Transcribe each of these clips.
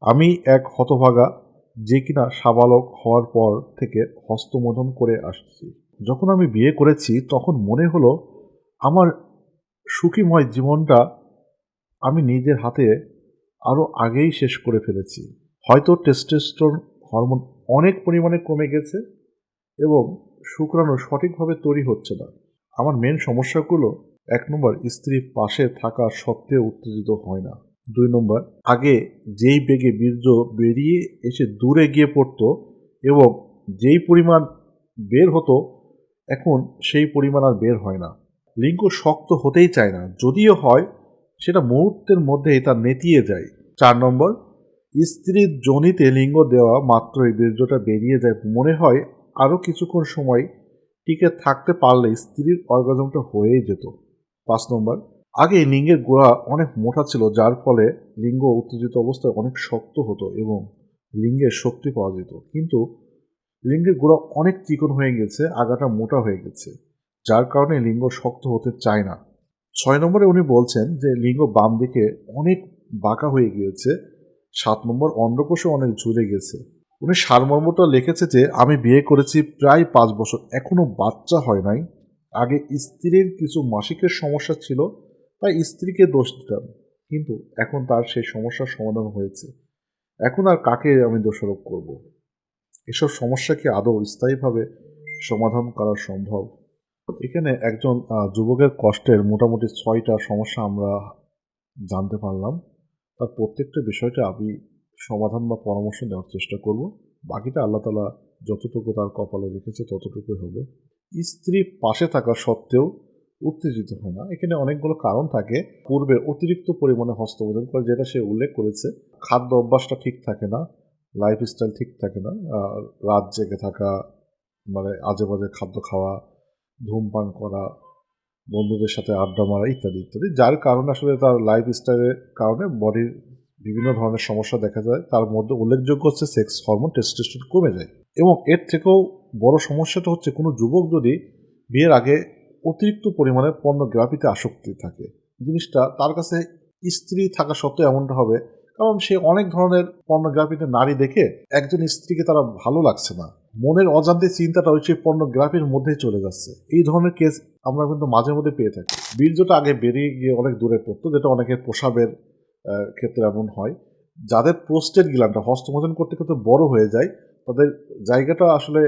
আমি এক হতভাগা, যে কিনা সাবালক হওয়ার পর থেকে হস্তমোদন করে আসছি। যখন আমি বিয়ে করেছি, তখন মনে হলো আমার সুখীময় জীবনটা আমি নিজের হাতে আরও আগেই শেষ করে ফেলেছি। হয়তো টেস্টেস্টোন হরমোন অনেক পরিমাণে কমে গেছে এবং শুক্রাণু সঠিকভাবে তৈরি হচ্ছে না। আমার মেন সমস্যাগুলো এক নম্বর, স্ত্রী পাশে থাকা সত্ত্বেও উত্তেজিত হয় না। দুই নম্বর, আগে যেই বেগে বীর্য বেরিয়ে এসে দূরে গিয়ে পড়তো এবং যেই পরিমাণ বের হতো, এখন সেই পরিমাণ আর বের হয় না। লিঙ্গ শক্ত হতেই চায় না। যদিও হয়, সেটা মুহূর্তের মধ্যেই তা নেতিয়ে যায়। চার নম্বর, স্ত্রীর জনিতে লিঙ্গ দেওয়া মাত্রই বীর্যটা বেরিয়ে যায়। মনে হয় আরও কিছুক্ষণ সময় টিকে থাকতে পারলে স্ত্রীর অর্গাজমটা হয়েই যেত। পাঁচ নম্বর আগে লিঙ্গের গোড়া অনেক মোটা ছিল, যার ফলে লিঙ্গ উত্তেজিত অবস্থায় অনেক শক্ত হতো এবং লিঙ্গের শক্তি পাওয়া যেত। কিন্তু লিঙ্গের গোড়া অনেক চিকন হয়ে গেছে, আগাটা মোটা হয়ে গেছে, যার কারণে লিঙ্গ শক্ত হতে চায় না। ছয় নম্বরে উনি বলছেন যে, লিঙ্গ বাম দিকে অনেক বাঁকা হয়ে গিয়েছে, সাত নম্বর অন্ডকোষও অনেক ঝুলে গেছে। উনি সারমর্মটা লিখেছে যে, আমি বিয়ে করেছি প্রায় পাঁচ বছর এখনও বাচ্চা হয় নাই। আগে স্ত্রীর কিছু মাসিকের সমস্যা ছিল তাই স্ত্রীকে দোষ দিতাম। কিন্তু এখন তার সেই সমস্যার সমাধান হয়েছে। এখন আর কাকে আমি দোষারোপ করব? এসব সমস্যা কি আদৌ স্থায়ীভাবে সমাধান করা সম্ভব? এখানে একজন যুবকের কষ্টের মোটামুটি ছয়টা সমস্যা আমরা জানতে পারলাম। তার প্রত্যেকটা বিষয়টা আমি সমাধান বা পরামর্শ দেওয়ার চেষ্টা করব। বাকিটা আল্লাহ তালা যতটুকু তার কপালে রেখেছে ততটুকুই হবে। স্ত্রী পাশে থাকা সত্ত্বেও উত্তেজিত হয় না। এখানে অনেকগুলো কারণ থাকে। পূর্বে অতিরিক্ত পরিমাণে হস্তমোদন করে যেটা সে উল্লেখ করেছে, খাদ্য অভ্যাসটা ঠিক থাকে না লাইফস্টাইল ঠিক থাকে না রাত জেগে থাকা মানে আজে বাজে খাদ্য খাওয়া, ধূমপান করা, বন্ধুদের সাথে আড্ডা মারা ইত্যাদি ইত্যাদি। যার কারণে আসলে তার লাইফ স্টাইলের কারণে বডির বিভিন্ন ধরনের সমস্যা দেখা যায়। তার মধ্যে উল্লেখযোগ্য হচ্ছে সেক্স হরমোন টেস্টোস্টেরন কমে যায়। এবং এর থেকেও বড় সমস্যাটা হচ্ছে কোনো যুবক যদি বিয়ের আগে অতিরিক্ত পরিমাণে পর্নোগ্রাফিতে আসক্তি থাকে। জিনিসটা তার কাছে স্ত্রী থাকা সত্ত্বেও এমনটা হবে, কারণ সে অনেক ধরনের পর্নোগ্রাফিতে নারী দেখে একজন স্ত্রীকে তারা ভালো লাগছে না। মনের অজান্তে চিন্তাটা সেই পর্নোগ্রাফির মধ্যেই চলে যাচ্ছে। এই ধরনের কেস আমরা কিন্তু মাঝে মধ্যে পেয়ে থাকি। বীর্যটা আগে বেরিয়ে গিয়ে অনেক দূরে পড়তো, যেটা অনেকের প্রসাবের ক্ষেত্রে এমন হয়। যাদের প্রোস্টেট গ্ল্যান্ডটা হস্তমোচন করতে করতে বড় হয়ে যায়, তাদের জায়গাটা আসলে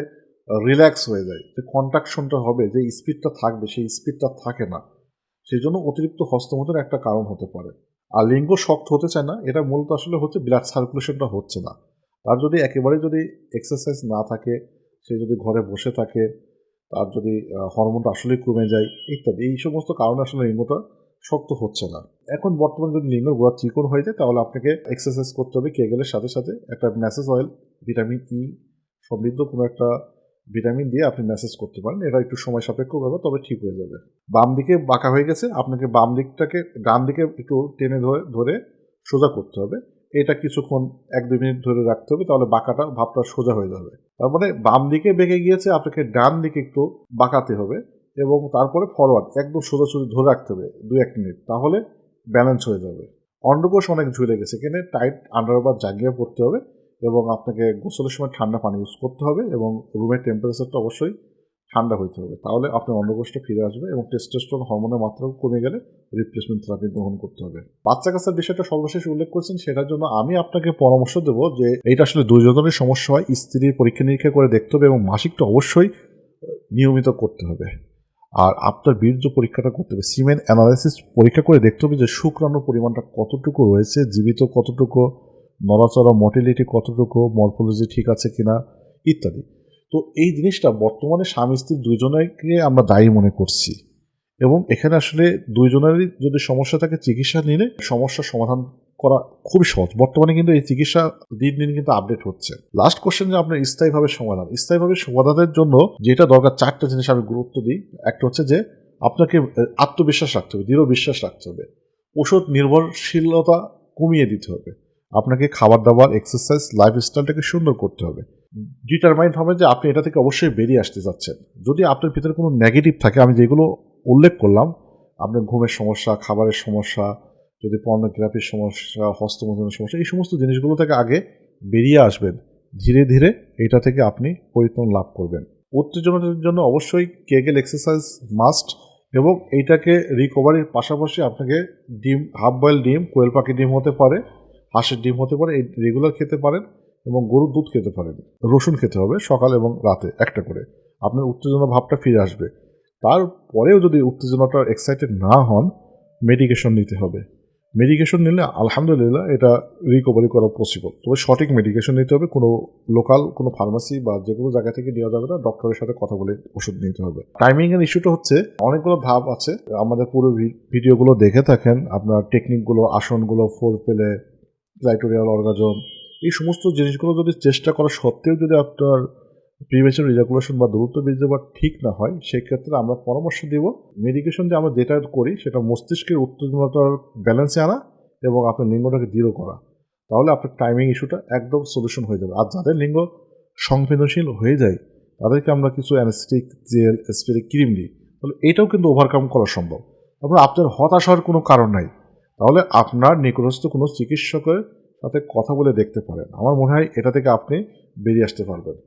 রিল্যাক্স হয়ে যায়, যে কন্ট্রাকশনটা হবে, যে স্পিডটা থাকবে, সেই স্পিডটা থাকে না। সেই জন্য অতিরিক্ত হস্তমোচন একটা কারণ হতে পারে। আর লিঙ্গ শক্ত হতে চায় না, এটা মূলত আসলে হচ্ছে ব্লাড সার্কুলেশনটা হচ্ছে না। তার যদি একেবারে যদি এক্সারসাইজ না থাকে, সে যদি ঘরে বসে থাকে, তার যদি হরমোনটা আসলেই কমে যায়, ইত্যাদি, এই সমস্ত কারণে আসলে লিঙ্গটা শক্ত হচ্ছে না। এখন বর্তমানে যদি লিঙ্গ গোড়া চিকন হয়ে যায়, তাহলে আপনাকে এক্সারসাইজ করতে হবে কে কেগেলের সাথে সাথে একটা ম্যাসেজ অয়েল ভিটামিন ই সমৃদ্ধ কোনো একটা ভিটামিন দিয়ে আপনি ম্যাসেজ করতে পারেন। এটা একটু সময় সাপেক্ষ ব্যাপার, তবে ঠিক হয়ে যাবে। বাম দিকে বাঁকা হয়ে গেছে, আপনাকে বাম দিকটাকে, ডান দিকে একটু টেনে ধরে ধরে সোজা করতে হবে। এটা কিছুক্ষণ এক দুই মিনিট ধরে রাখতে হবে, তাহলে বাঁকাটা, ভাবটা সোজা হয়ে যাবে। তার মানে বাম দিকে বেঁকে গিয়েছে, আপনাকে ডান দিকে একটু বাঁকাতে হবে এবং তারপরে ফরওয়ার্ড একদম সোজা সোজাসুজি ধরে রাখতে হবে দু এক মিনিট, তাহলে ব্যালেন্স হয়ে যাবে। অন্ডকোষ অনেক ঝুলে গেছে, এখানে টাইট আন্ডারবার জাগিয়ে পড়তে হবে। এবং আপনাকে গোসলের সময় ঠান্ডা পানি ইউজ করতে হবে এবং রুমের টেম্পারেচারটা অবশ্যই ঠান্ডা হইতে হবে। তাহলে আপনার অন্ডকোষটা ফিরে আসবে এবং টেস্টোস্টেরন হরমোনের মাত্রাও কমে গেলে রিপ্লেসমেন্ট থেরাপি গ্রহণ করতে হবে। বাচ্চা কাচ্চার বিষয়টা সর্বশেষ উল্লেখ করেছেন, সেটার জন্য আমি আপনাকে পরামর্শ দেবো যে এইটা আসলে দুইজনের সমস্যা হয়, স্ত্রীর পরীক্ষা নিরীক্ষা করে দেখতে হবে এবং মাসিকটা অবশ্যই নিয়মিত করতে হবে। আর আপনার বীর্য পরীক্ষাটা করতে হবে। সিমেন অ্যানালাইসিস পরীক্ষা করে দেখতে হবে যে শুক্রাণুর পরিমাণটা কতটুকু রয়েছে, জীবিত কতটুকু নড়াচড়া মর্টিলিটি কতটুকু মরফোলজি ঠিক আছে কিনা, ইত্যাদি। তো এই জিনিসটা বর্তমানে স্বামী স্ত্রী দুজনেকে আমরা দায়ী মনে করছি। এবং এখানে আসলে দুইজনেরই যদি সমস্যা থাকে চিকিৎসা নিলে সমস্যার সমাধান করা খুবই সহজ। বর্তমানে কিন্তু এই চিকিৎসা দিন দিন কিন্তু আপডেট হচ্ছে। লাস্ট কোশ্চেন যে আপনার স্থায়ীভাবে সমাধান। স্থায়ীভাবে সমাধানের জন্য যেটা দরকার, চারটা জিনিস আমি গুরুত্ব দিই। একটা হচ্ছে যে, আপনাকে আত্মবিশ্বাস রাখতে হবে, দৃঢ় বিশ্বাস রাখতে হবে। ওষুধ নির্ভরশীলতা কমিয়ে দিতে হবে। আপনাকে খাবার দাবার এক্সারসাইজ লাইফস্টাইলটাকে সুন্দর করতে হবে। ডিটারমাইন্ড হবে যে আপনি এটা থেকে অবশ্যই বেরিয়ে আসতে যাচ্ছেন। যদি আপনার ভিতরে কোনো নেগেটিভ থাকে, আমি যেগুলো উল্লেখ করলাম, আপনার ঘুমের সমস্যা, খাবারের সমস্যা, যদি পর্নোগ্রাফির সমস্যা হস্তমোচনের সমস্যা, এই সমস্ত জিনিসগুলো থেকে আগে বেরিয়ে আসবেন। ধীরে ধীরে এটা থেকে আপনি পরিত্রাণ লাভ করবেন। উত্তেজনার জন্য অবশ্যই কেগেল এক্সারসাইজ মাস্ট এবং এইটাকে রিকভারির পাশাপাশি আপনাকে ডিম হাফ বয়েল ডিম, কোয়েল পাখি ডিম হতে পারে। হাঁসের ডিম হতে পারে, এই রেগুলার খেতে পারেন এবং গরুর দুধ খেতে পারেন। রসুন খেতে হবে সকাল এবং রাতে একটা করে। আপনার উত্তেজনা ভাবটা ফিরে আসবে। তারপরেও যদি উত্তেজনাটা এক্সাইটেড না হন মেডিকেশন নিতে হবে। মেডিকেশন নিলে আলহামদুলিল্লাহ এটা রিকভারি করা পসিবল তবে সঠিক মেডিকেশন নিতে হবে। কোনো লোকাল কোনো ফার্মাসি বা যে কোনো জায়গা থেকে নেওয়া যাবে না। ডক্টরের সাথে কথা বলে ওষুধ নিতে হবে। টাইমিং এর ইস্যুটা হচ্ছে অনেকগুলো ধাপ আছে। আমাদের পুরো ভিডিওগুলো দেখে থাকেন। আপনার টেকনিকগুলো আসনগুলো ফোর পেলে ক্লাইটোরিয়াল অর্গাজম এই সমস্ত জিনিসগুলো যদি চেষ্টা করা সত্ত্বেও যদি আপনার প্রিভেশন রিজাকুলেশন বা দ্রুত বীর্য বা ঠিক না হয়, সেক্ষেত্রে আমরা পরামর্শ দিব মেডিকেশন যে আমরা যেটা করি সেটা মস্তিষ্কের উত্তেজনাটার ব্যালেন্সে আনা এবং আপনার লিঙ্গটাকে দৃঢ় করা। তাহলে আপনার টাইমিং ইস্যুটা একদম সলিউশন হয়ে যাবে। আর যাদের লিঙ্গ সংবেদনশীল হয়ে যায়, তাদেরকে আমরা কিছু অ্যানেস্টিক জেল স্প্রে ক্রিম দিই। তাহলে এটাও কিন্তু ওভারকাম করা সম্ভব। তারপরে আপনার হতাশ হওয়ার কোনো কারণ নাই। তাহলে আপনার নিকটস্থ কোনো চিকিৎসকের সাথে কথা বলে দেখতে পারেন। আমার মনে হয় এটা থেকে আপনি বেরিয়ে আসতে পারবেন।